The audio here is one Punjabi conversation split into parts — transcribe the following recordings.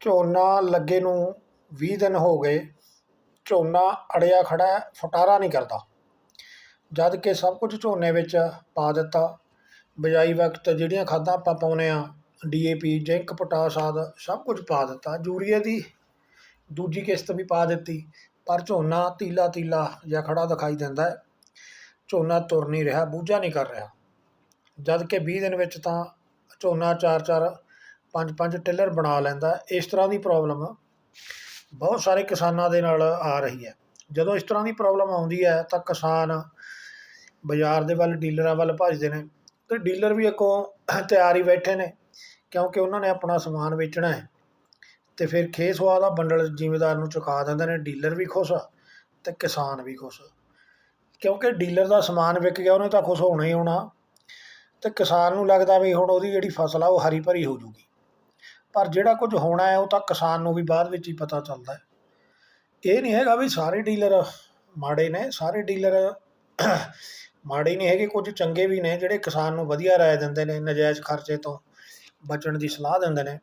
ਝੋਨਾ ਲੱਗੇ ਨੂੰ ਵੀਹ ਦਿਨ ਹੋ ਗਏ, ਝੋਨਾ ਅੜਿਆ ਖੜ੍ਹਾ ਹੈ, ਫੁਟਾਰਾ ਨਹੀਂ ਕਰਦਾ। ਜਦ ਕਿ ਸਭ ਕੁਝ ਝੋਨੇ ਵਿੱਚ ਪਾ ਦਿੱਤਾ। ਬਿਜਾਈ ਵਕਤ ਜਿਹੜੀਆਂ ਖਾਦਾਂ ਆਪਾਂ ਪਾਉਂਦੇ ਹਾਂ ਪੀ, ਜ਼ਿੰਕ, ਪੋਟਾਸ਼ ਆਦਿ, ਸਭ ਕੁਝ ਪਾ ਦਿੱਤਾ। ਯੂਰੀਏ ਦੀ ਦੂਜੀ ਕਿਸ਼ਤ ਵੀ ਪਾ ਦਿੱਤੀ, ਪਰ ਝੋਨਾ ਤੀਲਾ ਤੀਲਾ ਜਾਂ ਖੜਾ ਦਿਖਾਈ ਦਿੰਦਾ ਹੈ। ਝੋਨਾ ਤੁਰ ਨਹੀਂ ਰਿਹਾ, ਬੂਝਾ ਨਹੀਂ ਕਰ ਰਿਹਾ। ਜਦ ਕਿ 20 ਦਿਨ ਵਿੱਚ ਤਾਂ ਝੋਨਾ ਚਾਰ ਚਾਰ ਪੰਜ ਪੰਜ ਟਿੱਲਰ ਬਣਾ ਲੈਂਦਾ। ਇਸ ਤਰ੍ਹਾਂ ਦੀ ਪ੍ਰੋਬਲਮ ਬਹੁਤ ਸਾਰੇ ਕਿਸਾਨਾਂ ਦੇ ਨਾਲ ਆ ਰਹੀ ਹੈ। ਜਦੋਂ ਇਸ ਤਰ੍ਹਾਂ ਦੀ ਪ੍ਰੋਬਲਮ ਆਉਂਦੀ ਹੈ ਤਾਂ ਕਿਸਾਨ ਬਾਜ਼ਾਰ ਦੇ ਵੱਲ, ਡੀਲਰਾਂ ਵੱਲ ਭੱਜਦੇ ਨੇ ਤੇ ਡੀਲਰ ਵੀ ਅੱਗੋਂ ਤਿਆਰ ਹੀ ਬੈਠੇ ਨੇ ਕਿਉਂਕਿ ਉਹਨਾਂ ਨੇ ਆਪਣਾ ਸਮਾਨ ਵੇਚਣਾ ਹੈ ਤੇ ਫਿਰ ਖੇ ਸੁਆਹ ਦਾ ਬੰਡਲ ਜ਼ਿਮੀਦਾਰ ਨੂੰ ਚੁਕਾ ਦਿੰਦੇ ਨੇ। ਡੀਲਰ ਵੀ ਖੁਸ਼ ਤੇ ਕਿਸਾਨ ਵੀ ਖੁਸ਼। ਕਿਉਂਕਿ ਡੀਲਰ ਦਾ ਸਮਾਨ ਵਿਕ ਗਿਆ, ਉਹਨੇ ਤਾਂ ਖੁਸ਼ ਹੋਣਾ ਹੀ ਹੋਣਾ ਤੇ ਕਿਸਾਨ ਨੂੰ ਲੱਗਦਾ ਵੀ ਹੁਣ ਉਹਦੀ ਜਿਹੜੀ ਫਸਲ ਆ, ਉਹ ਹਰੀ ਭਰੀ ਹੋ ਜੂਗੀ। ਪਰ ਜਿਹੜਾ ਕੁਝ ਹੋਣਾ ਹੈ, ਉਹ ਤਾਂ ਕਿਸਾਨ ਨੂੰ ਵੀ ਬਾਅਦ ਵਿੱਚ ਹੀ ਪਤਾ ਚੱਲਦਾ ਹੈ। ਇਹ ਨਹੀਂ ਹੈਗਾ ਵੀ ਸਾਰੇ ਡੀਲਰ ਮਾੜੇ ਨੇ, ਸਾਰੇ ਡੀਲਰ ਮਾੜੇ ਨਹੀਂ ਹੈਗੇ, ਕੁਝ ਚੰਗੇ ਵੀ ਨੇ, ਜਿਹੜੇ ਕਿਸਾਨ ਨੂੰ ਵਧੀਆ ਰਾਏ ਦਿੰਦੇ ਨੇ, ਨਜਾਇਜ਼ ਖਰਚੇ ਤੋਂ ਬਚਣ ਦੀ ਸਲਾਹ ਦਿੰਦੇ ਨੇ।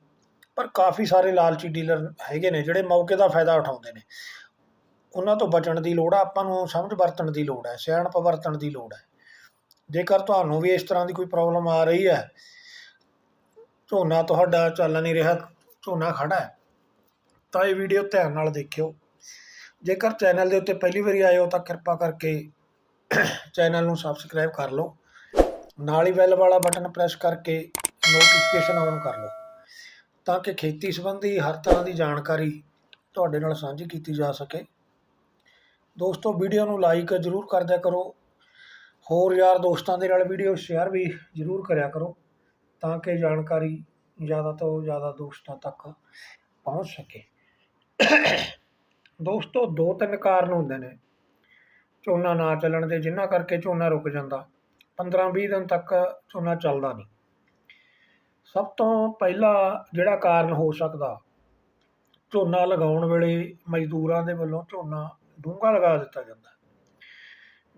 ਪਰ ਕਾਫੀ ਸਾਰੇ ਲਾਲਚੀ ਡੀਲਰ ਹੈਗੇ ਨੇ, ਜਿਹੜੇ ਮੌਕੇ ਦਾ ਫਾਇਦਾ ਉਠਾਉਂਦੇ ਨੇ। ਉਹਨਾਂ ਤੋਂ ਬਚਣ ਦੀ ਲੋੜ ਆ, ਆਪਾਂ ਨੂੰ ਸਮਝ ਵਰਤਣ ਦੀ ਲੋੜ ਹੈ ਸਿਆਣਪ ਵਰਤਣ ਦੀ ਲੋੜ ਹੈ ਜੇਕਰ ਤੁਹਾਨੂੰ ਵੀ ਇਸ ਤਰ੍ਹਾਂ ਦੀ ਕੋਈ ਪ੍ਰੋਬਲਮ ਆ ਰਹੀ ਹੈ ਝੋਨਾ ਤੁਹਾਡਾ ਚੱਲ ਨਹੀਂ ਰਿਹਾ, ਝੋਨਾ ਖੜਾ ਹੈ। ਤਾਂ ਇਹ ਵੀਡੀਓ ਧਿਆਨ ਨਾਲ ਦੇਖਿਓ। ਜੇਕਰ ਚੈਨਲ ਦੇ ਉੱਤੇ ਪਹਿਲੀ ਵਾਰੀ ਆਏ ਹੋ ਤਾਂ ਕਿਰਪਾ ਕਰਕੇ ਚੈਨਲ ਨੂੰ ਸਬਸਕ੍ਰਾਈਬ ਕਰ ਲਓ। ਨਾਲ ਹੀ ਬੈਲ ਵਾਲਾ ਬਟਨ ਪ੍ਰੈਸ ਕਰਕੇ ਨੋਟੀਫਿਕੇਸ਼ਨ ਔਨ ਕਰ ਲਓ। ਤਾਂ ਕਿ ਖੇਤੀ ਸੰਬੰਧੀ ਹਰ ਤਰ੍ਹਾਂ ਦੀ ਜਾਣਕਾਰੀ ਤੁਹਾਡੇ ਨਾਲ ਸਾਂਝੀ ਕੀਤੀ ਜਾ ਸਕੇ। ਦੋਸਤੋ ਵੀਡੀਓ ਨੂੰ ਲਾਈਕ ਜ਼ਰੂਰ ਕਰਦਿਆ ਕਰੋ। ਹੋਰ ਯਾਰ ਦੋਸਤਾਂ ਦੇ ਨਾਲ ਵੀਡੀਓ ਸ਼ੇਅਰ ਵੀ ਜ਼ਰੂਰ ਕਰਿਆ ਕਰੋ। ਤਾਂ ਕਿ ਜਾਣਕਾਰੀ ਜ਼ਿਆਦਾ ਤੋਂ ਜ਼ਿਆਦਾ ਦੋਸਤਾਂ ਤੱਕ ਪਹੁੰਚ ਸਕੇ। ਦੋਸਤੋ, ਦੋ ਤਿੰਨ ਕਾਰਨ ਹੁੰਦੇ ਨੇ। ਝੋਨਾ ਨਾ ਚੱਲਣ ਦੇ ਜਿਨ੍ਹਾਂ ਕਰਕੇ ਝੋਨਾ ਰੁਕ ਜਾਂਦਾ 15-20 ਦਿਨ ਤੱਕ ਝੋਨਾ ਚੱਲਦਾ ਨਹੀਂ। ਸਭ ਤੋਂ ਪਹਿਲਾ ਜਿਹੜਾ ਕਾਰਨ ਹੋ ਸਕਦਾ, ਝੋਨਾ ਲਗਾਉਣ ਵੇਲੇ ਮਜ਼ਦੂਰਾਂ ਦੇ ਵੱਲੋਂ ਝੋਨਾ ਡੂੰਘਾ ਲਗਾ ਦਿੱਤਾ ਜਾਂਦਾ।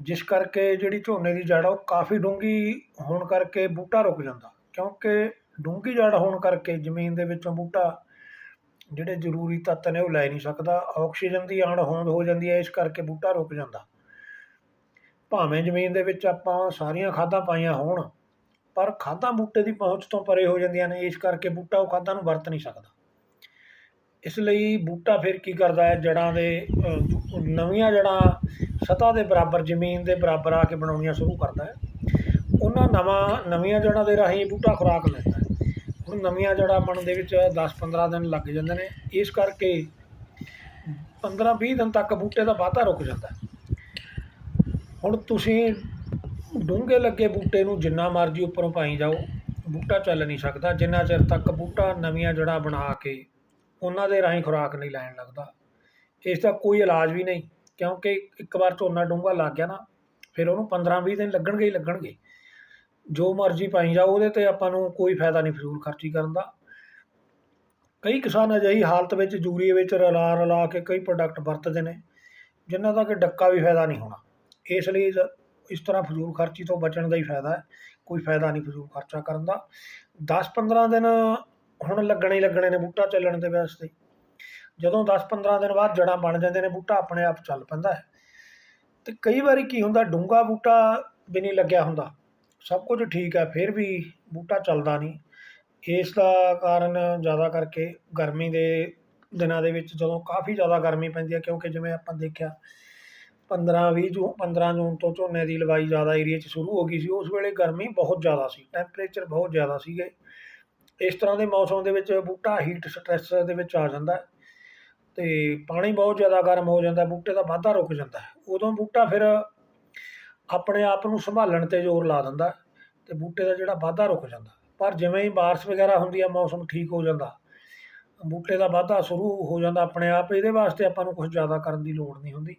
ਜਿਸ ਕਰਕੇ ਜਿਹੜੀ ਝੋਨੇ ਦੀ ਜੜ ਉਹ ਕਾਫੀ ਡੂੰਘੀ ਹੋਣ ਕਰਕੇ ਬੂਟਾ ਰੁਕ ਜਾਂਦਾ। ਕਿਉਂਕਿ ਡੂੰਘੀ ਜੜ ਹੋਣ ਕਰਕੇ ਜ਼ਮੀਨ ਦੇ ਵਿੱਚੋਂ ਬੂਟਾ ਜਿਹੜੇ ਜ਼ਰੂਰੀ ਤੱਤ ਨੇ ਉਹ ਲੈ ਨਹੀਂ ਸਕਦਾ, ਆਕਸੀਜਨ ਦੀ ਆੜ ਹੋਂਦ ਹੋ ਜਾਂਦੀ ਹੈ, ਇਸ ਕਰਕੇ ਬੂਟਾ ਰੁਕ ਜਾਂਦਾ। ਭਾਵੇਂ ਜ਼ਮੀਨ ਦੇ ਵਿੱਚ ਆਪਾਂ ਸਾਰੀਆਂ ਖਾਦਾਂ ਪਾਈਆਂ ਹੋਣ, ਪਰ ਖਾਦਾਂ ਬੂਟੇ ਦੀ ਪਹੁੰਚ ਤੋਂ ਪਰੇ ਹੋ ਜਾਂਦੀਆਂ ਨੇ, ਇਸ ਕਰਕੇ ਬੂਟਾ ਉਹ ਖਾਦਾਂ ਨੂੰ ਵਰਤ ਨਹੀਂ ਸਕਦਾ। ਇਸ ਲਈ ਬੂਟਾ ਫਿਰ ਕੀ ਕਰਦਾ ਹੈ? ਜੜਾਂ ਦੇ ਨਵੀਆਂ ਜੜਾਂ ਸਤ੍ਹਾ ਦੇ ਬਰਾਬਰ, ਜ਼ਮੀਨ ਦੇ ਬਰਾਬਰ ਆ ਕੇ ਬਣਾਉਣੀਆਂ ਸ਼ੁਰੂ ਕਰਦਾ ਹੈ। ਉਹਨਾਂ ਨਵਾਂ, ਨਵੀਆਂ ਜੜਾਂ ਦੇ ਰਾਹੀਂ ਬੂਟਾ ਖੁਰਾਕ ਲੈਂਦਾ ਹੈ। ਹੁਣ ਨਵੀਆਂ ਜੜਾਂ ਬਣਨ ਦੇ ਵਿੱਚ 10-15 ਦਿਨ ਲੱਗ ਜਾਂਦੇ ਨੇ। ਇਸ ਕਰਕੇ 15-20 ਦਿਨ ਤੱਕ ਬੂਟੇ ਦਾ ਵਾਧਾ ਰੁਕ ਜਾਂਦਾ ਹੁਣ ਤੁਸੀਂ ਡੂੰਘੇ ਲੱਗੇ ਬੂਟੇ ਨੂੰ ਜਿੰਨਾ ਮਰਜ਼ੀ ਉੱਪਰੋਂ ਪਾਈ ਜਾਓ, ਬੂਟਾ ਚੱਲ ਨਹੀਂ ਸਕਦਾ। ਜਿੰਨਾ ਚਿਰ ਤੱਕ ਬੂਟਾ ਨਵੀਆਂ ਜੜ੍ਹਾਂ ਬਣਾ ਕੇ ਉਹਨਾਂ ਦੇ ਰਾਹੀਂ ਖੁਰਾਕ ਨਹੀਂ ਲੈਣ ਲੱਗਦਾ, ਇਸ ਦਾ ਕੋਈ ਇਲਾਜ ਵੀ ਨਹੀਂ। ਕਿਉਂਕਿ ਇੱਕ ਵਾਰ ਝੋਨਾ ਡੂੰਘਾ ਲੱਗ ਗਿਆ ਨਾ, ਫਿਰ ਉਹਨੂੰ 15-20 ਦਿਨ ਲੱਗਣਗੇ ਹੀ ਲੱਗਣਗੇ। ਜੋ ਮਰਜ਼ੀ ਪਾਈ ਜਾਓ, ਉਹਦੇ ਤੇ ਆਪਾਂ ਨੂੰ ਕੋਈ ਫਾਇਦਾ ਨਹੀਂ ਫਜ਼ੂਲ ਖਰਚੀ ਕਰਨ ਦਾ। ਕਈ ਕਿਸਾਨ ਅਜਿਹੀ ਹਾਲਤ ਵਿੱਚ ਯੂਰੀਏ ਵਿੱਚ ਰਲਾ ਰਲਾ ਕੇ ਕਈ ਪ੍ਰੋਡਕਟ ਵਰਤਦੇ ਨੇ, ਜਿਨ੍ਹਾਂ ਦਾ ਕਿ ਡੱਕਾ ਵੀ ਫਾਇਦਾ ਨਹੀਂ ਹੋਣਾ। ਇਸ ਲਈ ਇਸ ਤਰ੍ਹਾਂ ਫਜ਼ੂਲ ਖਰਚੀ ਤੋਂ ਬਚਣ ਦਾ ਹੀ ਫਾਇਦਾ ਹੈ, ਕੋਈ ਫਾਇਦਾ ਨਹੀਂ ਫਜ਼ੂਲ ਖਰਚਾ ਕਰਨ ਦਾ। 10-15 ਦਿਨ ਹੁਣ ਲੱਗਣੇ ਹੀ ਲੱਗਣੇ ਨੇ ਬੂਟਾ ਚੱਲਣ ਦੇ ਵਾਸਤੇ। ਜਦੋਂ 10-15 ਦਿਨ ਬਾਅਦ ਜੜਾਂ ਬਣ ਜਾਂਦੇ ਨੇ, ਬੂਟਾ ਆਪਣੇ ਆਪ ਚੱਲ ਪੈਂਦਾ ਹੈ। ਤੇ ਕਈ ਵਾਰੀ ਕੀ ਹੁੰਦਾ, ਡੂੰਘਾ ਬੂਟਾ ਵੀ ਨਹੀਂ ਲੱਗਿਆ ਹੁੰਦਾ। ਸਭ ਕੁਝ ਠੀਕ ਹੈ, ਫਿਰ ਵੀ ਬੂਟਾ ਚੱਲਦਾ ਨਹੀਂ। ਇਸ ਦਾ ਕਾਰਨ ਜ਼ਿਆਦਾ ਕਰਕੇ ਗਰਮੀ ਦੇ ਦਿਨਾਂ ਦੇ ਵਿੱਚ ਜਦੋਂ ਕਾਫੀ ਜ਼ਿਆਦਾ ਗਰਮੀ ਪੈਂਦੀ ਹੈ, ਕਿਉਂਕਿ ਜਿਵੇਂ ਆਪਾਂ ਦੇਖਿਆ 15-20 ਜੂਨ 15 ਜੂਨ ਤੋਂ ਝੋਨੇ ਦੀ ਲਵਾਈ ਜ਼ਿਆਦਾ ਏਰੀਆ 'ਚ ਸ਼ੁਰੂ ਹੋ ਗਈ ਸੀ। ਉਸ ਵੇਲੇ ਗਰਮੀ ਬਹੁਤ ਜ਼ਿਆਦਾ ਸੀ ਟੈਂਪਰੇਚਰ ਬਹੁਤ ਜ਼ਿਆਦਾ ਸੀਗੇ। ਇਸ ਤਰ੍ਹਾਂ ਦੇ ਮੌਸਮ ਦੇ ਵਿੱਚ ਬੂਟਾ ਹੀਟ ਸਟ੍ਰੈਸ ਦੇ ਵਿੱਚ ਆ ਜਾਂਦਾ ਹੈ ਤੇ ਪਾਣੀ ਬਹੁਤ ਜ਼ਿਆਦਾ ਗਰਮ ਹੋ ਜਾਂਦਾ ਬੂਟੇ ਦਾ ਵਾਧਾ ਰੁਕ ਜਾਂਦਾ ਉਦੋਂ ਬੂਟਾ ਫਿਰ ਆਪਣੇ ਆਪ ਨੂੰ ਸੰਭਾਲਣ ਤੇ ਜ਼ੋਰ ਲਾ ਦਿੰਦਾ ਤੇ ਬੂਟੇ ਦਾ ਜਿਹੜਾ ਵਾਧਾ ਰੁਕ ਜਾਂਦਾ ਪਰ ਜਿਵੇਂ ਹੀ ਬਾਰਿਸ਼ ਵਗੈਰਾ ਹੁੰਦੀ ਆ, ਮੌਸਮ ਠੀਕ ਹੋ ਜਾਂਦਾ। ਬੂਟੇ ਦਾ ਵਾਧਾ ਸ਼ੁਰੂ ਹੋ ਜਾਂਦਾ ਆਪਣੇ ਆਪ, ਇਹਦੇ ਵਾਸਤੇ ਆਪਾਂ ਨੂੰ ਕੁਝ ਜ਼ਿਆਦਾ ਕਰਨ ਦੀ ਲੋੜ ਨਹੀਂ ਹੁੰਦੀ।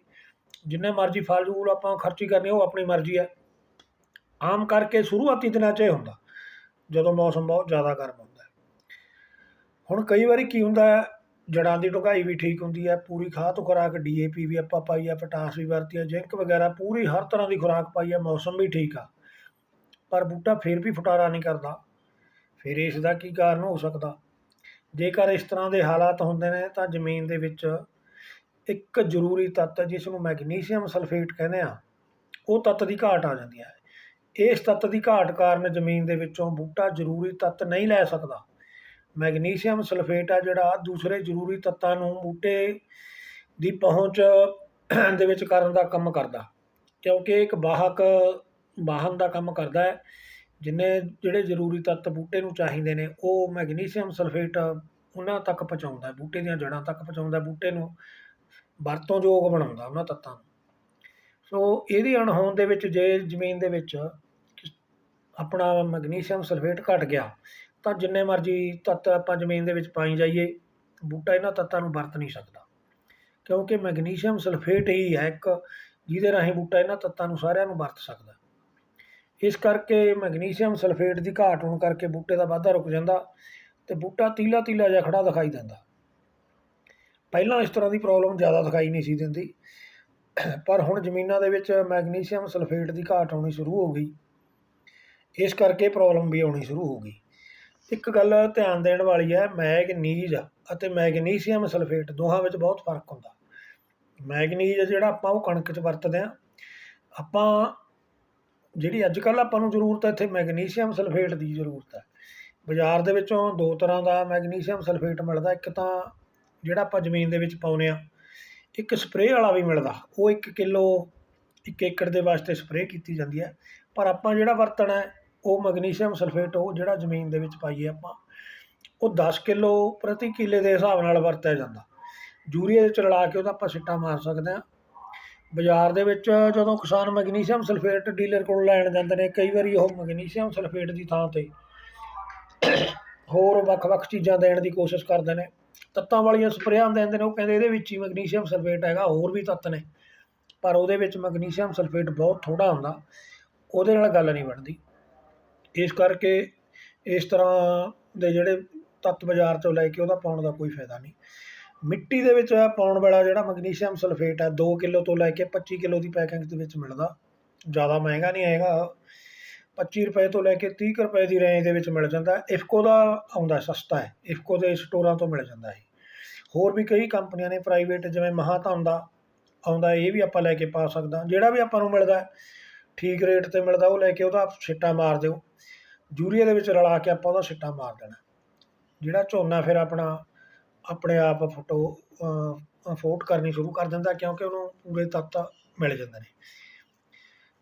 ਜਿੰਨੇ ਮਰਜ਼ੀ ਫਲ ਫੂਲ ਆਪਾਂ ਖਰਚੀ ਕਰਨੀ, ਉਹ ਆਪਣੀ ਮਰਜ਼ੀ ਹੈ। ਆਮ ਕਰਕੇ ਸ਼ੁਰੂਆਤੀ ਦਿਨਾਂ 'ਚ ਇਹ ਹੁੰਦਾ, ਜਦੋਂ ਮੌਸਮ ਬਹੁਤ ਜ਼ਿਆਦਾ ਗਰਮ ਹੁੰਦਾ ਹੁਣ ਕਈ ਵਾਰੀ ਕੀ ਹੁੰਦਾ ਹੈ ਜੜ੍ਹਾਂ ਦੀ ਢੁਕਾਈ ਵੀ ਠੀਕ ਹੁੰਦੀ ਹੈ, ਪੂਰੀ ਖਾਦ ਖੁਰਾਕ ਡੀ ਏ ਪੀ ਵੀ ਆਪਾਂ ਪਾਈ ਆ ਪੋਟਾਸ਼ ਵੀ ਵਰਤੀ ਹੈ ਜ਼ਿੰਕ ਵਗੈਰਾ ਪੂਰੀ ਹਰ ਤਰ੍ਹਾਂ ਦੀ ਖੁਰਾਕ ਪਾਈ ਆ ਮੌਸਮ ਵੀ ਠੀਕ ਆ। ਪਰ ਬੂਟਾ ਫਿਰ ਵੀ ਫੁਟਾਰਾ ਨਹੀਂ ਕਰਦਾ। ਫਿਰ ਇਸ ਦਾ ਕੀ ਕਾਰਨ ਹੋ ਸਕਦਾ? ਜੇਕਰ ਇਸ ਤਰ੍ਹਾਂ ਦੇ ਹਾਲਾਤ ਹੁੰਦੇ ਨੇ, ਤਾਂ ਜ਼ਮੀਨ ਦੇ ਵਿੱਚ ਇੱਕ ਜ਼ਰੂਰੀ ਤੱਤ ਜਿਸ ਨੂੰ ਮੈਗਨੀਸ਼ੀਅਮ ਸਲਫੇਟ ਕਹਿੰਦੇ ਆ, ਉਹ ਤੱਤ ਦੀ ਘਾਟ ਆ ਜਾਂਦੀ ਹੈ। ਇਸ ਤੱਤ ਦੀ ਘਾਟ ਕਾਰਨ ਜ਼ਮੀਨ ਦੇ ਵਿੱਚੋਂ ਬੂਟਾ ਜ਼ਰੂਰੀ ਤੱਤ ਨਹੀਂ ਲੈ ਸਕਦਾ। ਮੈਗਨੀਸ਼ੀਅਮ ਸਲਫੇਟ ਆ ਜਿਹੜਾ ਦੂਸਰੇ ਜ਼ਰੂਰੀ ਤੱਤਾਂ ਨੂੰ ਬੂਟੇ ਦੀ ਪਹੁੰਚ ਦੇ ਵਿੱਚ ਕਰਨ ਦਾ ਕੰਮ ਕਰਦਾ। ਕਿਉਂਕਿ ਇੱਕ ਵਾਹਕ ਵਾਹਨ ਦਾ ਕੰਮ ਕਰਦਾ ਹੈ, ਜਿੰਨੇ ਜਿਹੜੇ ਜ਼ਰੂਰੀ ਤੱਤ ਬੂਟੇ ਨੂੰ ਚਾਹੀਦੇ ਨੇ, ਉਹ ਮੈਗਨੀਸ਼ੀਅਮ ਸਲਫੇਟ ਉਹਨਾਂ ਤੱਕ ਪਹੁੰਚਾਉਂਦਾ, ਬੂਟੇ ਦੀਆਂ ਜੜ੍ਹਾਂ ਤੱਕ ਪਹੁੰਚਾਉਂਦਾ, ਬੂਟੇ ਨੂੰ ਵਰਤੋਂਯੋਗ ਬਣਾਉਂਦਾ ਉਹਨਾਂ ਤੱਤਾਂ ਨੂੰ। ਸੋ ਇਹਦੀ ਅਣਹੋਂਦ ਦੇ ਵਿੱਚ, ਜੇ ਜ਼ਮੀਨ ਦੇ ਵਿੱਚ ਆਪਣਾ ਮੈਗਨੀਸ਼ੀਅਮ ਸਲਫੇਟ ਘਟ ਗਿਆ ਤਾਂ ਜਿੰਨੇ ਮਰਜ਼ੀ ਤੱਤ ਆਪਾਂ ਜ਼ਮੀਨ ਦੇ ਵਿੱਚ ਪਾਈ ਜਾਈਏ, ਬੂਟਾ ਇਹਨਾਂ ਤੱਤਾਂ ਨੂੰ ਵਰਤ ਨਹੀਂ ਸਕਦਾ। ਕਿਉਂਕਿ ਮੈਗਨੀਸ਼ੀਅਮ ਸਲਫੇਟ ਹੀ ਹੈ ਇੱਕ, ਜਿਹਦੇ ਰਾਹੀਂ ਬੂਟਾ ਇਹਨਾਂ ਤੱਤਾਂ ਨੂੰ ਸਾਰਿਆਂ ਨੂੰ ਵਰਤ ਸਕਦਾ। ਇਸ ਕਰਕੇ ਮੈਗਨੀਸ਼ੀਅਮ ਸਲਫੇਟ ਦੀ ਘਾਟ ਹੋਣ ਕਰਕੇ ਬੂਟੇ ਦਾ ਵਾਧਾ ਰੁਕ ਜਾਂਦਾ ਤੇ ਬੂਟਾ ਤੀਲਾ ਤੀਲਾ ਜਿਹਾ ਖੜਾ ਦਿਖਾਈ ਦਿੰਦਾ। ਪਹਿਲਾਂ ਇਸ ਤਰ੍ਹਾਂ ਦੀ ਪ੍ਰੋਬਲਮ ਜ਼ਿਆਦਾ ਦਿਖਾਈ ਨਹੀਂ ਸੀ ਦਿੰਦੀ, ਪਰ ਹੁਣ ਜ਼ਮੀਨਾਂ ਦੇ ਵਿੱਚ ਮੈਗਨੀਸ਼ੀਅਮ ਸਲਫੇਟ ਦੀ ਘਾਟ ਆਉਣੀ ਸ਼ੁਰੂ ਹੋ ਗਈ। ਇਸ ਕਰਕੇ ਪ੍ਰੋਬਲਮ ਵੀ ਆਉਣੀ ਸ਼ੁਰੂ ਹੋ ਗਈ। ਇੱਕ ਗੱਲ ਧਿਆਨ ਦੇਣ ਵਾਲੀ ਹੈ ਮੈਗਨੀਜ਼ ਅਤੇ ਮੈਗਨੀਸ਼ੀਅਮ ਸਲਫੇਟ ਦੋਹਾਂ ਵਿੱਚ ਬਹੁਤ ਫ਼ਰਕ ਹੁੰਦਾ। ਮੈਗਨੀਜ਼ ਜਿਹੜਾ ਆਪਾਂ ਉਹ ਕਣਕ 'ਚ ਵਰਤਦੇ ਆ ਆਪਾਂ ਜਿਹੜੀ ਅੱਜ ਕੱਲ੍ਹ ਆਪਾਂ ਨੂੰ ਜ਼ਰੂਰਤ ਹੈ, ਇੱਥੇ ਮੈਗਨੀਸ਼ੀਅਮ ਸਲਫੇਟ ਦੀ ਜ਼ਰੂਰਤ ਹੈ। ਬਾਜ਼ਾਰ ਦੇ ਵਿੱਚੋਂ ਦੋ ਤਰ੍ਹਾਂ ਦਾ ਮੈਗਨੀਸ਼ੀਅਮ ਸਲਫੇਟ ਮਿਲਦਾ। ਇੱਕ ਤਾਂ ਜਿਹੜਾ ਆਪਾਂ ਜ਼ਮੀਨ ਦੇ ਵਿੱਚ ਪਾਉਂਦੇ ਆ ਇੱਕ ਸਪਰੇਅ ਵਾਲਾ ਵੀ ਮਿਲਦਾ। ਉਹ 1 ਕਿਲੋ 1 ਏਕੜ ਦੇ ਵਾਸਤੇ ਸਪਰੇਅ ਕੀਤੀ ਜਾਂਦੀ ਹੈ। ਪਰ ਆਪਾਂ ਜਿਹੜਾ ਵਰਤਣਾ ਹੈ ਉਹ ਮੈਗਨੀਸ਼ੀਅਮ ਸਲਫੇਟ ਉਹ ਜਿਹੜਾ ਜ਼ਮੀਨ ਦੇ ਵਿੱਚ ਪਾਈਏ ਆਪਾਂ, ਉਹ 10 ਕਿਲੋ ਪ੍ਰਤੀ ਕਿੱਲੇ ਦੇ ਹਿਸਾਬ ਨਾਲ ਵਰਤਿਆ ਜਾਂਦਾ। ਯੂਰੀਆ ਦੇ ਚ ਰਲਾ ਕੇ ਉਹਦਾ ਆਪਾਂ ਸਿੱਟਾ ਮਾਰ ਸਕਦੇ ਹਾਂ। ਬਾਜ਼ਾਰ ਦੇ ਵਿੱਚ ਜਦੋਂ ਕਿਸਾਨ ਮੈਗਨੀਸ਼ੀਅਮ ਸਲਫੇਟ ਡੀਲਰ ਕੋਲ ਲੈਣ ਜਾਂਦੇ ਨੇ, ਕਈ ਵਾਰੀ ਉਹ ਮੈਗਨੀਸ਼ੀਅਮ ਸਲਫੇਟ ਦੀ ਥਾਂ ਤੇ ਹੋਰ ਵੱਖ-ਵੱਖ ਚੀਜ਼ਾਂ ਦੇਣ ਦੀ ਕੋਸ਼ਿਸ਼ ਕਰਦੇ ਨੇ। ਤੱਤਾਂ ਵਾਲੀਆਂ ਸਪਰੇਆਂ ਦਿੰਦੇ ਨੇ, ਉਹ ਕਹਿੰਦੇ ਇਹਦੇ ਵਿੱਚ ਹੀ ਮੈਗਨੀਸ਼ੀਅਮ ਸਲਫੇਟ ਹੈਗਾ, ਹੋਰ ਵੀ ਤੱਤ ਨੇ। ਪਰ ਉਹਦੇ ਵਿੱਚ ਮੈਗਨੀਸ਼ੀਅਮ ਸਲਫੇਟ ਬਹੁਤ ਥੋੜਾ ਹੁੰਦਾ, ਉਹਦੇ ਨਾਲ ਗੱਲ ਨਹੀਂ ਬਣਦੀ। ਇਸ ਕਰਕੇ ਇਸ ਤਰ੍ਹਾਂ ਦੇ ਜਿਹੜੇ ਤੱਤ ਬਾਜ਼ਾਰ ਚੋਂ ਲੈ ਕੇ ਉਹਦਾ ਪਾਉਣ ਦਾ ਕੋਈ ਫਾਇਦਾ ਨਹੀਂ। ਮਿੱਟੀ ਦੇ ਵਿੱਚ ਪਾਉਣ ਵਾਲਾ ਜਿਹੜਾ ਮੈਗਨੀਸ਼ੀਅਮ ਸਲਫੇਟ ਹੈ 2 ਕਿਲੋ ਤੋਂ ਲੈ ਕੇ 25 ਕਿਲੋ ਦੀ ਪੈਕਿੰਗ ਦੇ ਵਿੱਚ ਮਿਲਦਾ। ਜ਼ਿਆਦਾ ਮਹਿੰਗਾ ਨਹੀਂ ਹੈਗਾ। 25 ਰੁਪਏ ਤੋਂ ਲੈ ਕੇ 30 ਕੁ ਰੁਪਏ ਦੀ ਰੇਂਜ ਦੇ ਵਿੱਚ ਮਿਲ ਜਾਂਦਾ। ਇਫਕੋ ਦਾ ਆਉਂਦਾ, ਸਸਤਾ ਹੈ। ਇਫਕੋ ਦੇ ਸਟੋਰਾਂ ਤੋਂ ਮਿਲ ਜਾਂਦਾ ਹੈ ਹੋਰ ਵੀ ਕਈ ਕੰਪਨੀਆਂ ਨੇ ਪ੍ਰਾਈਵੇਟ ਜਿਵੇਂ ਮਹਾਧਨ ਦਾ ਆਉਂਦਾ, ਇਹ ਵੀ ਆਪਾਂ ਲੈ ਕੇ ਪਾ ਸਕਦਾ। ਜਿਹੜਾ ਵੀ ਆਪਾਂ ਨੂੰ ਮਿਲਦਾ, ਠੀਕ ਰੇਟ ਤੇ ਮਿਲਦਾ, ਉਹ ਲੈ ਕੇ ਉਹਦਾ ਛਿੱਟਾ ਮਾਰ ਦਿਓ। ਯੂਰੀਆ ਦੇ ਵਿੱਚ ਰਲਾ ਕੇ ਆਪਾਂ ਉਹਦਾ ਛਿੱਟਾ ਮਾਰ ਦੇਣਾ। ਜਿਹੜਾ ਝੋਨਾ ਫਿਰ ਆਪਣਾ, ਆਪਣੇ ਆਪ ਫੋਟੋ ਫੋਟ ਕਰਨੀ ਸ਼ੁਰੂ ਕਰ ਦਿੰਦਾ ਕਿਉਂਕਿ ਉਹਨੂੰ ਪੂਰੇ ਤੱਤ ਮਿਲ ਜਾਂਦੇ ਨੇ।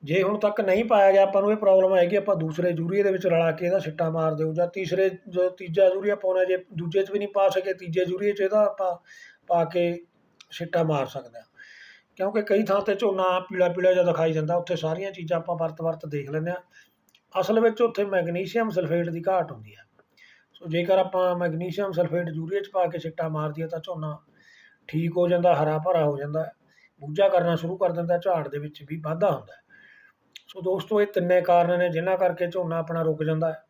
ਜੇ ਹੁਣ ਤੱਕ ਨਹੀਂ ਪਾਇਆ ਗਿਆ, ਆਪਾਂ ਨੂੰ ਇਹ ਪ੍ਰੋਬਲਮ ਆਏਗੀ ਆਪਾਂ ਦੂਸਰੇ ਯੂਰੀਏ ਦੇ ਵਿੱਚ ਰਲਾ ਕੇ ਇਹਦਾ ਛਿੱਟਾ ਮਾਰ ਦਿਓ ਜਾਂ ਤੀਸਰੇ ਜੋ ਤੀਜਾ ਯੂਰੀਆ ਪਾਉਣਾ ਜੇ ਦੂਜੇ 'ਚ ਵੀ ਨਹੀਂ ਪਾ ਸਕੇ, ਤੀਜੇ ਯੂਰੀਏ 'ਚ ਇਹਦਾ ਆਪਾਂ ਪਾ ਕੇ ਛਿੱਟਾ ਮਾਰ ਸਕਦੇ ਹਾਂ। ਕਿਉਂਕਿ ਕਈ ਥਾਂ ਤੇ ਝੋਨਾ ਪੀਲਾ ਪੀਲਾ ਜਿਹਾ ਦਿਖਾਈ ਜਾਂਦਾ ਉੱਥੇ ਸਾਰੀਆਂ ਚੀਜ਼ਾਂ ਆਪਾਂ ਵਰਤ ਵਰਤ ਦੇਖ ਲੈਂਦੇ ਆ ਅਸਲ ਵਿੱਚ ਉੱਥੇ ਮੈਗਨੀਸ਼ੀਅਮ ਸਲਫੇਟ ਦੀ ਘਾਟ ਹੁੰਦੀ ਹੈ। ਸੋ ਜੇਕਰ ਆਪਾਂ ਮੈਗਨੀਸ਼ੀਅਮ ਸਲਫੇਟ ਯੂਰੀਆ 'ਚ ਪਾ ਕੇ ਛਿੱਟਾ ਮਾਰ ਦਈਏ ਤਾਂ ਝੋਨਾ ਠੀਕ ਹੋ ਜਾਂਦਾ, ਹਰਾ ਭਰਾ ਹੋ ਜਾਂਦਾ, ਬੂਝਾ ਕਰਨਾ ਸ਼ੁਰੂ ਕਰ ਦਿੰਦਾ, ਝਾੜ ਦੇ ਵਿੱਚ ਵੀ ਵਾਧਾ ਹੁੰਦਾ ਸੋ ਦੋਸਤੋ, ਇਹ ਤਿੰਨੇ ਕਾਰਨ ਨੇ ਜਿਨ੍ਹਾਂ ਕਰਕੇ ਝੋਨਾ ਆਪਣਾ ਰੁਕ ਜਾਂਦਾ ਹੈ।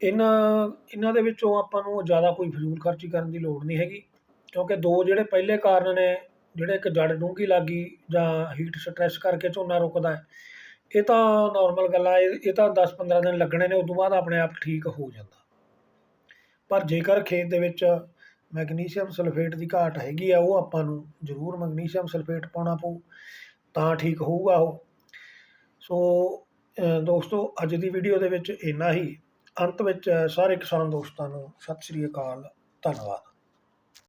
ਇਹਨਾਂ ਇਹਨਾਂ ਦੇ ਵਿੱਚੋਂ ਆਪਾਂ ਨੂੰ ਜ਼ਿਆਦਾ ਕੋਈ ਫਜ਼ੂਲ ਖਰਚੀ ਕਰਨ ਦੀ ਲੋੜ ਨਹੀਂ ਹੈਗੀ, ਕਿਉਂਕਿ ਦੋ ਜਿਹੜੇ ਪਹਿਲੇ ਕਾਰਨ ਨੇ, ਜਿਹੜੇ ਇੱਕ ਜੜ ਡੂੰਘੀ ਲੱਗੀ ਜਾਂ ਹੀਟ ਸਟ੍ਰੈਸ ਕਰਕੇ ਝੋਨਾ ਰੁਕਦਾ ਹੈ ਇਹ ਤਾਂ ਨੋਰਮਲ ਗੱਲ ਆ, ਇਹ ਇਹ ਤਾਂ 10-15 ਦਿਨ ਲੱਗਣੇ ਨੇ ਉਸ ਤੋਂ ਬਾਅਦ ਆਪਣੇ ਆਪ ਠੀਕ ਹੋ ਜਾਂਦਾ। ਪਰ ਜੇਕਰ ਖੇਤ ਦੇ ਵਿੱਚ ਮੈਗਨੀਸ਼ੀਅਮ ਸਲਫੇਟ ਦੀ ਘਾਟ ਹੈਗੀ ਆ, ਉਹ ਆਪਾਂ ਨੂੰ ਜ਼ਰੂਰ ਮੈਗਨੀਸ਼ੀਅਮ ਸਲਫੇਟ ਪਾਉਣਾ ਪਊ, ਤਾਂ ਠੀਕ ਹੋਊਗਾ ਉਹ। ਸੋ ਦੋਸਤੋ, ਅੱਜ ਦੀ ਵੀਡੀਓ ਦੇ ਵਿੱਚ ਇੰਨਾ ਹੀ। ਅੰਤ ਵਿੱਚ ਸਾਰੇ ਕਿਸਾਨ ਦੋਸਤਾਂ ਨੂੰ ਸਤਿ ਸ੍ਰੀ ਅਕਾਲ, ਧੰਨਵਾਦ।